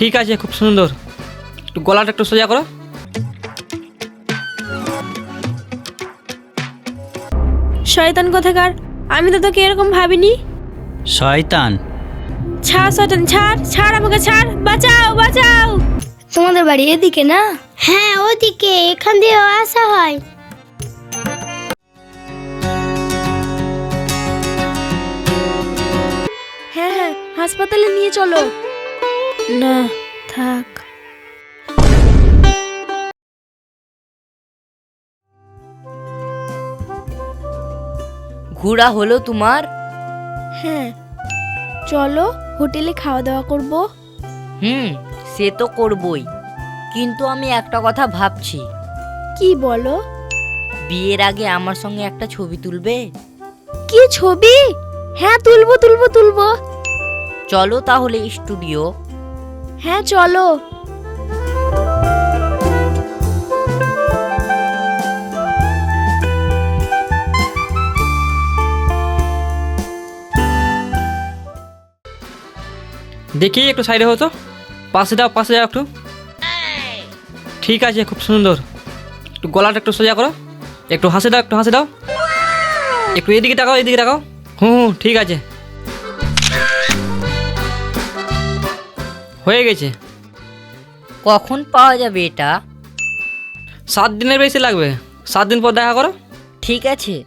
ঠিক আছে খুব সুন্দর। একটু গলাটা একটু সোজা করো। শয়তান কোথাকার? আমি তো তোকে এরকম ভাবিনি। শয়তান? ছাড় শয়তান ছাড় ছাড় আমাকে ছাড়। বাঁচাও বাঁচাও। তোমাদের বাড়ি এদিকে না? হ্যাঁ ওদিকে এখান দিয়ে আসা হয়। হ্যাঁ হ্যাঁ হাসপাতালে নিয়ে চলো। না থাক। ঘোরা হলো তোমার? হ্যাঁ চলো হোটেলে খাওয়া দাওয়া করব। হুম সে তো করবই। কিন্তু আমি একটা কথা ভাবছি। কি বলো? বিয়ের আগে আমার সঙ্গে একটা ছবি তুলবে? কি ছবি? হ্যাঁ তুলবো তুলবো তুলবো। চলো তাহলে স্টুডিও। হ্যাঁ চলো। দেখি একটু সাইডে হতো। পাশে দাও পাশে যাও একটু। ঠিক আছে, খুব সুন্দর। একটু গলাটা একটু সোজা করো। একটু হাসে দাও, একটু হাসে দাও। একটু এদিকে তাকাও এদিকে তাকাও। হুম হুম, ঠিক আছে। হয়ে গেছে। কখন পাওয়া যাবে এটা? সাত দিনের বেশি লাগবে। সাত দিন পর দেখা করো। ঠিক আছে।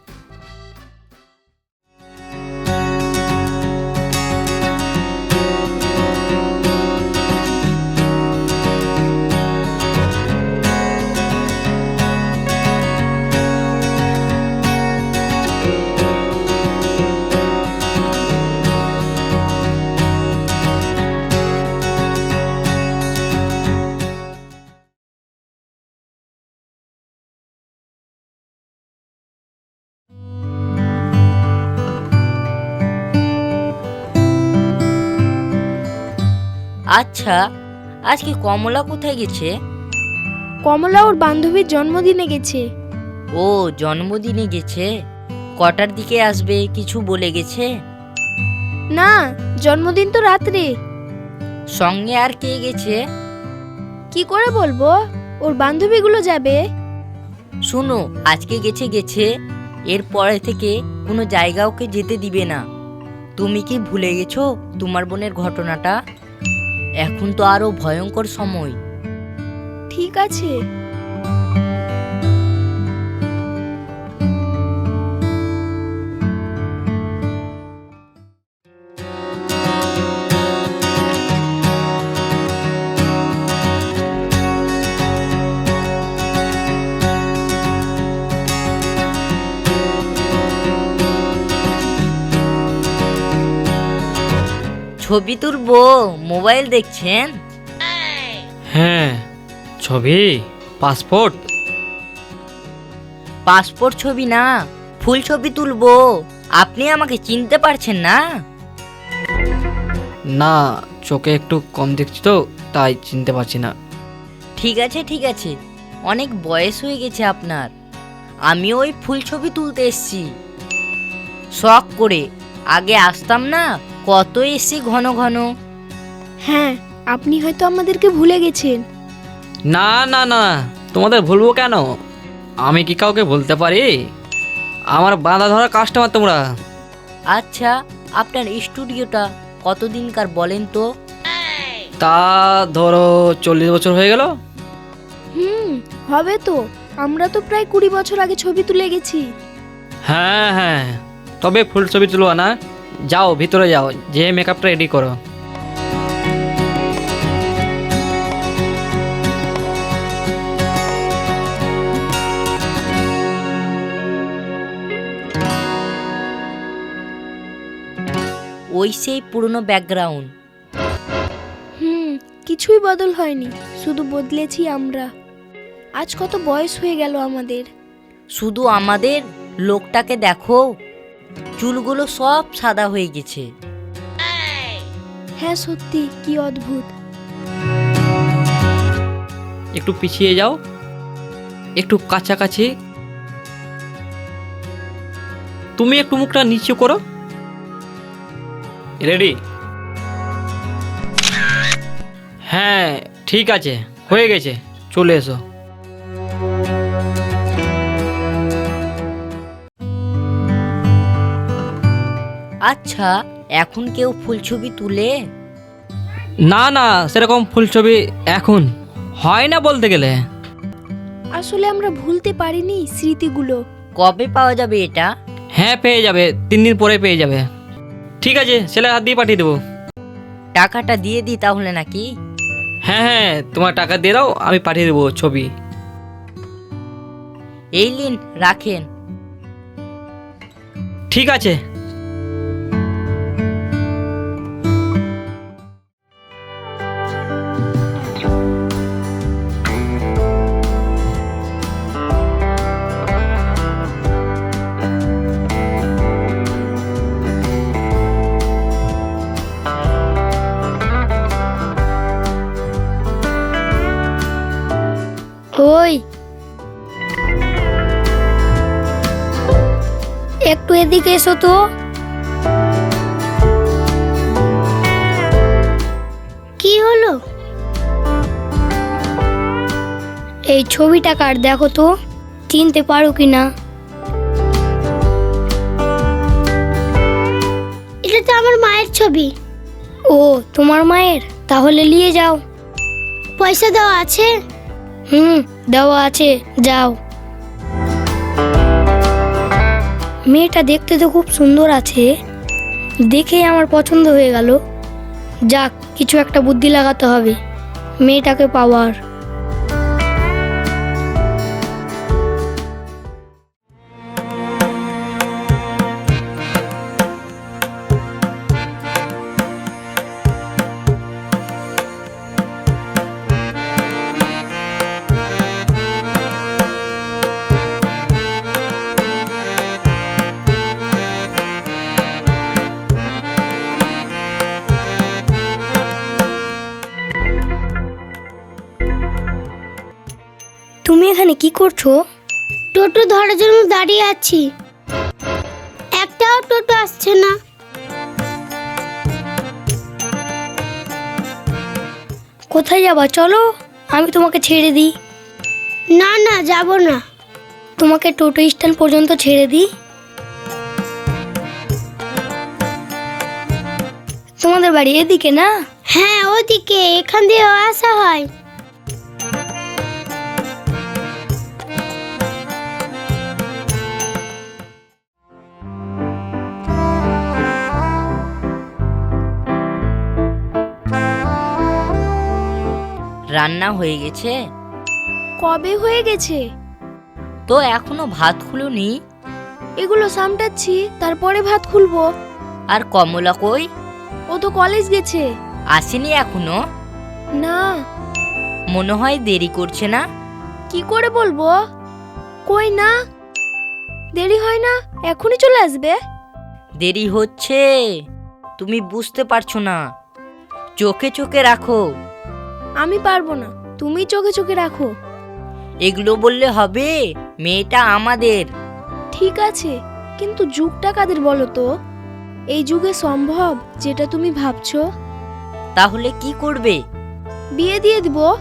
আচ্ছা আজকে কমলা কোথায় গেছে? কমলা ওর বান্ধবীর জন্মদিনে গেছে। ও জন্মদিনে গেছে? কটার দিকে আসবে কিছু বলে গেছে? না জন্মদিন তো রাত্রে। সঙ্গে আর কে গেছে? কি করে বলব? ওর বান্ধবীগুলো যাবে। শোনো আজকে গেছে গেছে এর পরে থেকে কোনো জায়গা ওকে যেতে দিবে না। তুমি কি ভুলে গেছো তোমার বোনের ঘটনাটা? এখন তো আরও ভয়ঙ্কর সময়। ঠিক আছে। ছবি তুলবো মোবাইল দেখছেন? হ্যাঁ ছবি পাসপোর্ট। পাসপোর্ট ছবি না ফুল ছবি তুলবো। আপনি আমাকে চিনতে পারছেন না? না চোখে একটু কম দেখছি তো তাই চিনতে পারছি না। ঠিক আছে ঠিক আছে। অনেক বয়স হয়ে গেছে আপনার। আমি ওই ফুল ছবি তুলতে এসছি। শখ করে। আগে আসতাম না কত এসছি ঘন ঘন। হ্যাঁ আপনি হয়তো আমাদেরকে ভুলে গেছেন। না না না তোমাদের ভুলবো কেন? আমি কি কাউকে বলতে পারি? আমার বাঁধা ধরা কাস্টমার তোমরা। আচ্ছা আপনার স্টুডিওটা কতদিনকার বলেন তো? তা ধরো চল্লিশ বছর হয়ে গেল। হুম হবে তো। আমরা তো প্রায় কুড়ি বছর আগে ছবি তুলে গেছি। হ্যাঁ হ্যাঁ তবে ফুল ছবি তুলবো না। যাও ভিতরে যাও যে মেকআপটা রেডি করো। ওই সেই পুরনো ব্যাকগ্রাউন্ড হুম কিছুই বদল হয়নি শুধু বদলেছি আমরা। আজ কত বয়স হয়ে গেল আমাদের। শুধু আমাদের? লোকটাকে দেখো। চুলগুলো সব সাদা হয়ে গেছে। হ্যাঁ সত্যি কি অদ্ভুত। একটু পিছিয়ে যাও। একটু কাছাকাছি। তুমি একটু মুখটা নিচু করো। রেডি হ্যাঁ ঠিক আছে হয়ে গেছে। চলে এসো। আচ্ছা এখন কেউ ফুলছবি তুলে? না না সেরকম ফুলছবি এখন হয় না বলতে গেলে। আসলে আমরা ভুলতে পারিনি স্মৃতিগুলো। কবে পাওয়া যাবে এটা? হ্যাঁ পেয়ে যাবে তিন দিন পরে পেয়ে যাবে। ঠিক আছে ছেলের হাত দিয়ে পাঠিয়ে দেবো। টাকাটা দিয়ে দিই তাহলে নাকি? হ্যাঁ হ্যাঁ তোমার টাকা দিয়ে দাও আমি পাঠিয়ে দেবো ছবি। এই লিন রাখেন। ঠিক আছে। একটু এদিকে এসো তো। কি হলো? এই ছবিটা কার দেখো তো চিনতে পারো কি না? এটা তো আমার মায়ের ছবি। ও তোমার মায়ের? তাহলে নিয়ে যাও। পয়সা দেওয়া আছে? হুম দেওয়া আছে যাও। মেয়েটা দেখতে তো খুব সুন্দর আছে। দেখে আমার পছন্দ হয়ে গেল। যাক, কিছু একটা বুদ্ধি লাগাতে হবে। মেয়েটাকে পাওয়ার। তুমি এখানে কি করছ? টোটো ধরার জন্য দাঁড়িয়ে আছি। একটাও টোটো আসছে না। কোথায় যাবা? চলো আমি তোমাকে ছেড়ে দিই। না না যাব না। তোমাকে টোটো স্ট্যান্ড পর্যন্ত ছেড়ে দিই। তোমাদের বাড়ি এদিকে না? হ্যাঁ ওদিকে এখান দিয়ে আসা হয়। রান্না হয়ে গেছে। কবে হয়ে গেছে? তো এখনও ভাত খুলুনি। এগুলো সামটাচ্ছি তারপরে ভাত খুলবো। আর কমলা কই? ও তো কলেজ গেছে। আসেনি এখনও? না। মনে হয় দেরি করছে না? কি করে বলব? কই না? দেরি হয় না এখনই চলে আসবে। দেরি হচ্ছে। তুমি বুঝতে পারছ না। চোখে চোখে রাখো। আমি পারব না। তুমি চোখে চোখে রাখো। এগুলো বললে হবে মেয়েটা আমাদের। ঠিক আছে কিন্তু যুগটা কাদের বলো তো? এই যুগে সম্ভব যেটা তুমি ভাবছ? তাহলে কি করবে? বিয়ে দিয়ে দিব।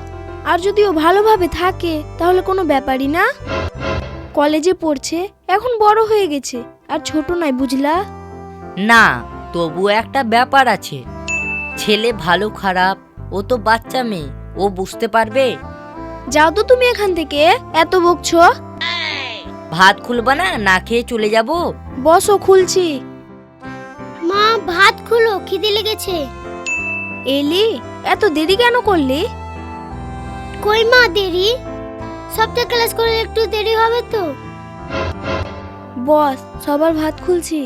আর যদি ও ভালোভাবে থাকে তাহলে কোনো ব্যাপারই না। কলেজে পড়ছে এখন বড় হয়ে গেছে। আর ছোট নয় বুঝলা? না তবু একটা ব্যাপার আছে। ছেলে ভালো খারাপ ও তো বাচ্চা মেয়ে ও বুঝতে পারবে? যাও তো তুমি এখান থেকে এত বকছো। ভাত খুলবা না না খেয়ে চলে যাব? বসো খুলছি। মা ভাত খুলো খিদে লেগেছে। এলি এত দেরি কেন করলি? কই মা দেরি? সবটা ক্লাস করলে একটু দেরি হবে তো? বস সবার ভাত খুলছি।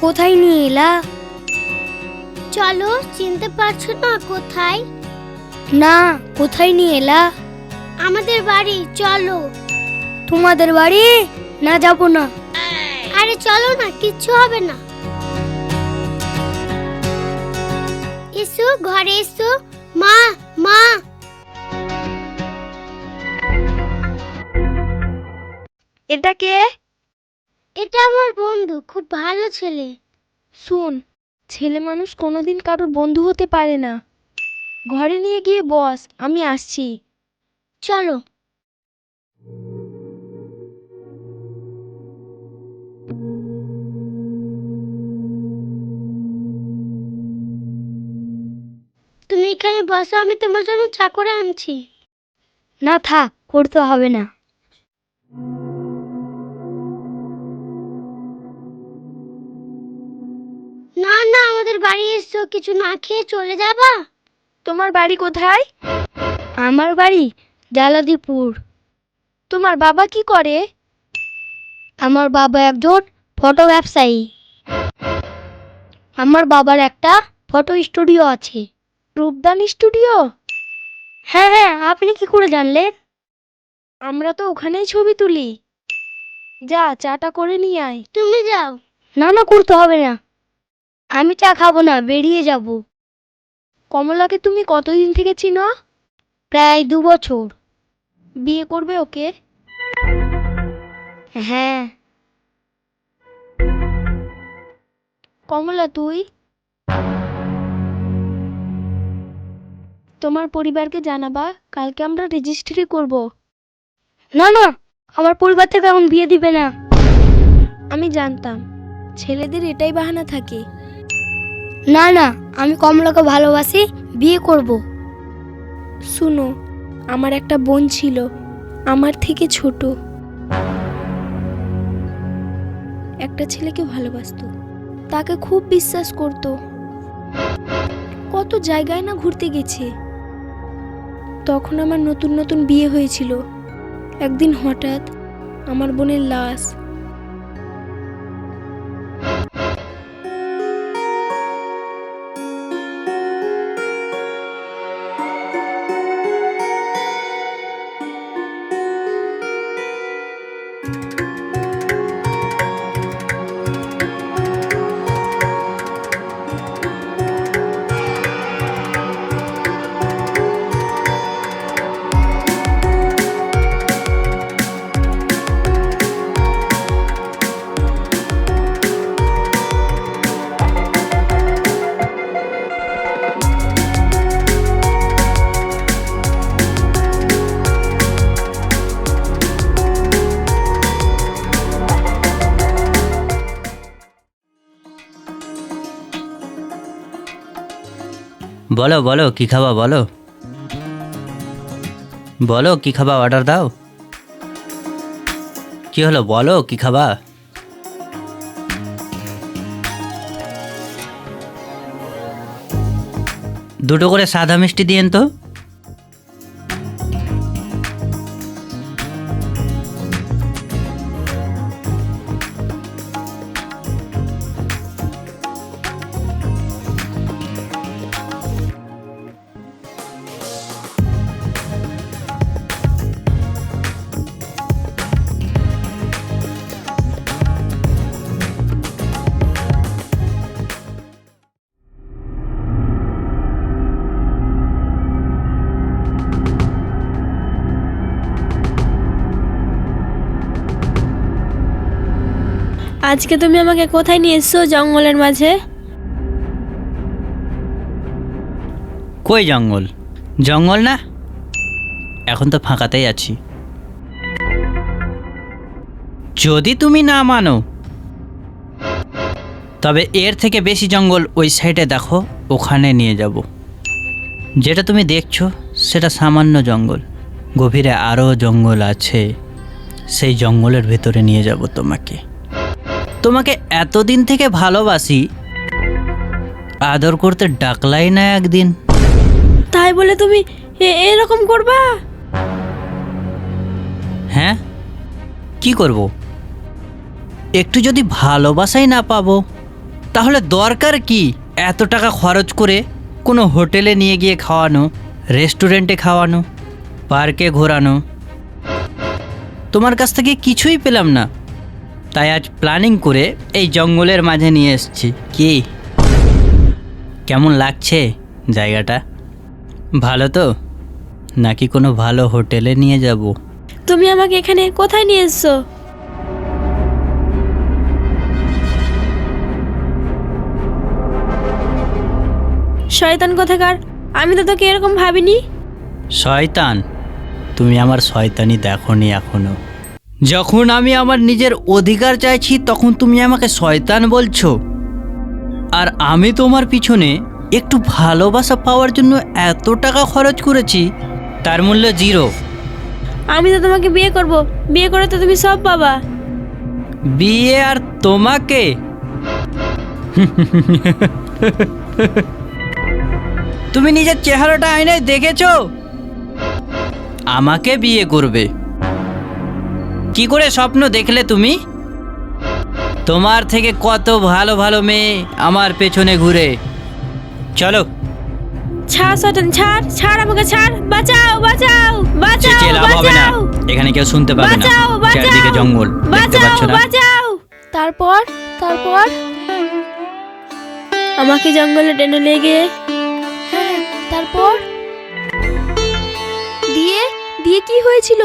কোথায় নিয়ে এলা? চলো চিনতে পারছ না কোথায়? না কোথায় নিয়ে এলা? আমাদের বাড়ি চলো। তোমাদের বাড়ি? না যাব না। আরে চলো না কিচ্ছু হবে না। এসো ঘরে এসো। মা মা। এটা কে? এটা আমার বন্ধু খুব ভালো ছেলে। শুন ছেলে মানুষ কোনোদিন কারোর বন্ধু হতে পারে না। ঘরে নিয়ে গিয়ে বস আমি আসছি। চলো। তুমি এখানে বসো আমি তোমার জন্য চা করে আনছি। না থাক করতে হবে না। না এসো কিছু না খেয়ে চলে যাবা? তোমার বাড়ি কোথায়? আমার বাড়ি জালাদিপুর তোমার বাবা কি করে? আমার বাবা একজন ফটো ব্যবসায়ী। আমার বাবার একটা ফটো স্টুডিও আছে। রূপদান স্টুডিও? হ্যাঁ হ্যাঁ আপনি কি করে জানলেন? আমরা তো ওখানেই ছবি তুলি। যা চাটা করে নিয়ে আয়। তুমি যাও। না না করতে হবে না। আমি চা খাব না, বেরিয়ে যাব। কমলাকে তুমি কতদিন থেকে চিনো? প্রায় দু বছর। বিয়ে করবে ওকে? হ্যাঁ। কমলা, তুই? তোমার পরিবারকে জানাবা, কালকে আমরা রেজিস্ট্রি করব। না না, আমার পরিবার থেকে এখন বিয়ে দিবে না। আমি জানতাম, ছেলেদের এটাই বাহানা থাকে। না না, আমি কমলাকে ভালোবাসি, বিয়ে করব। শুনো, আমার একটা বোন ছিল, আমার থেকে ছোট। একটা ছেলেকে ভালোবাসতো, তাকে খুব বিশ্বাস করত। কত জায়গায় না ঘুরতে গেছে। তখন আমার নতুন নতুন বিয়ে হয়েছিল। একদিন হঠাৎ আমার বোনের লাশ বলো বলো, কি খাবা বলো? বলো, কি খাবা অর্ডার দাও। কি হলো, বলো, কি খাবা? দুটো করে সাদা মিষ্টি দিয়েন তো। আজকে তুমি আমাকে কোথায় নিয়ে এসছো জঙ্গলের মাঝে? কই জঙ্গল? জঙ্গল না? এখন তো ফাঁকাতেই আছি। যদি তুমি না মানো, তবে এর থেকে বেশি জঙ্গল ওই সাইডে দেখো, ওখানে নিয়ে যাব। যেটা তুমি দেখছ, সেটা সামান্য জঙ্গল। গভীরে আরও জঙ্গল আছে। সেই জঙ্গলের ভেতরে নিয়ে যাব তোমাকে। তোমাকে এতদিন থেকে ভালোবাসি। আদর করতে ডাকলাই না একদিন। তাই বলে তুমি এরকম করবা? হ্যাঁ? কি করব? একটু যদি ভালোবাসাই না পাবো তাহলে দরকার কি? এত টাকা খরচ করে কোনো হোটেলে নিয়ে গিয়ে খাওয়ানো রেস্টুরেন্টে খাওয়ানো পার্কে ঘোরানো। তোমার কাছ থেকে কিছুই পেলাম না। তাই আজ প্ল্যানিং করে এই জঙ্গলের মাঝে নিয়ে এসেছি। কি? কেমন লাগছে জায়গাটা? ভালো তো? নাকি কোনো ভালো হোটেলে নিয়ে যাব? তুমি আমাকে এখানে কোথায় নিয়ে এসছো? শয়তান কোথাকার? আমি তো তোকে এরকম ভাবিনি। শয়তান? তুমি আমার শয়তানি দেখনি এখনও। যখন আমি আমার নিজের অধিকার চাইছি তখন তুমি আমাকে শয়তান বলছো। আর আমি তোমার পিছনে একটু ভালোবাসা পাওয়ার জন্য এত টাকা খরচ করেছি তার মূল্য জিরো। আমি তো তোমাকে বিয়ে করব। বিয়ে করে তো তুমি সব পাবা। বিয়ে আর তোমাকে? তুমি নিজের চেহারাটা আয়নায় দেখেছ? আমাকে বিয়ে করবে। কি করে স্বপ্ন দেখলে তুমি? তোমার থেকে কত ভালো ভালো মেয়ে আমার পেছনে ঘুরে। চলো। ছাড় শয়তান ছাড় ছাড় আমাকে ছাড়। বাঁচাও বাঁচাও বাঁচাও লাভ হবে না। বাঁচাও। এখানে কেউ শুনতে পাবে না। বাঁচাও চারদিকে জঙ্গল। দেখতে বাঁচাও পাচ্ছ না? বাঁচাও। তারপর তারপর? আমাকে জঙ্গলে টেনে লেগে হ্যাঁ তারপর? দিয়ে দিয়ে কি হয়েছিল?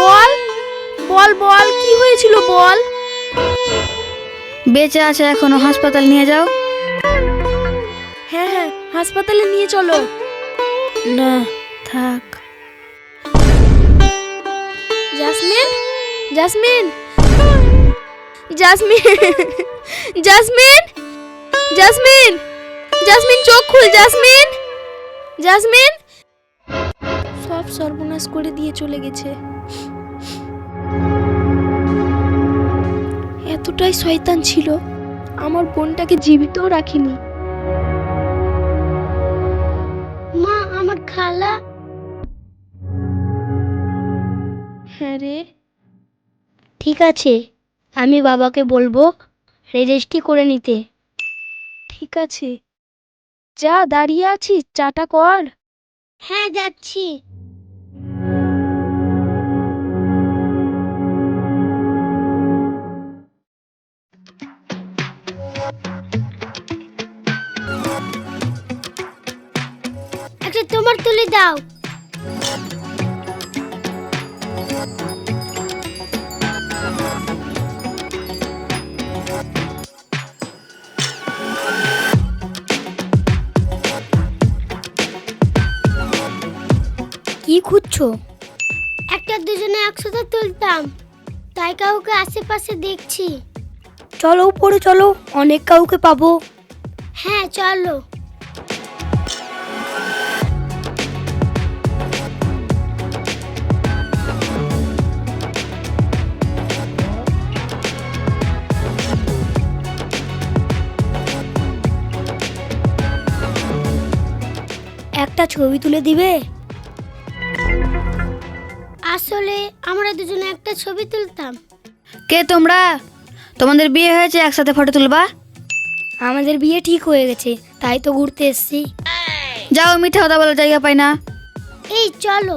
বল বল বল কি হয়েছিল বল? বেঁচে আছে এখনও হাসপাতাল নিয়ে যাও। হ্যাঁ হ্যাঁ হাসপাতালে নিয়ে চলো। না থাক। Jasmine jasmine jasmine jasmine jasmine jasmine চোখ খুল জাসমিন জাসমিন। সব সর্বনাশ করে দিয়ে চলে গেছে। এতটাই শয়তান ছিল আমার বোনটাকে জীবিতও রাখিনি। মা আমার খালা। হ্যাঁ রে। ঠিক আছে আমি বাবাকে বলব রেজিস্ট্রি করে নিতে। ঠিক আছে। যা দাঁড়িয়ে আছিস চাটা কর। হ্যাঁ যাচ্ছি। তোমার তুলে দাও। কি খুঁজছো? একটা দুজনে একসাথে তুলতাম। তাই কাউকে আশেপাশে দেখছি। চলো উপরে চলো অনেক কাউকে পাবো। হ্যাঁ চলো। একটা ছবি তুলে দিবে? আসলে আমরা দুজনে একটা ছবি তুলতাম। কে তোমরা? তোমাদের বিয়ে হয়েছে একসাথে ফটো তুলবা? আমাদের বিয়ে ঠিক হয়ে গেছে তাই তো ঘুরতে এসছি। যাও মিঠা কথা বলার জায়গা পাই না। এই চলো।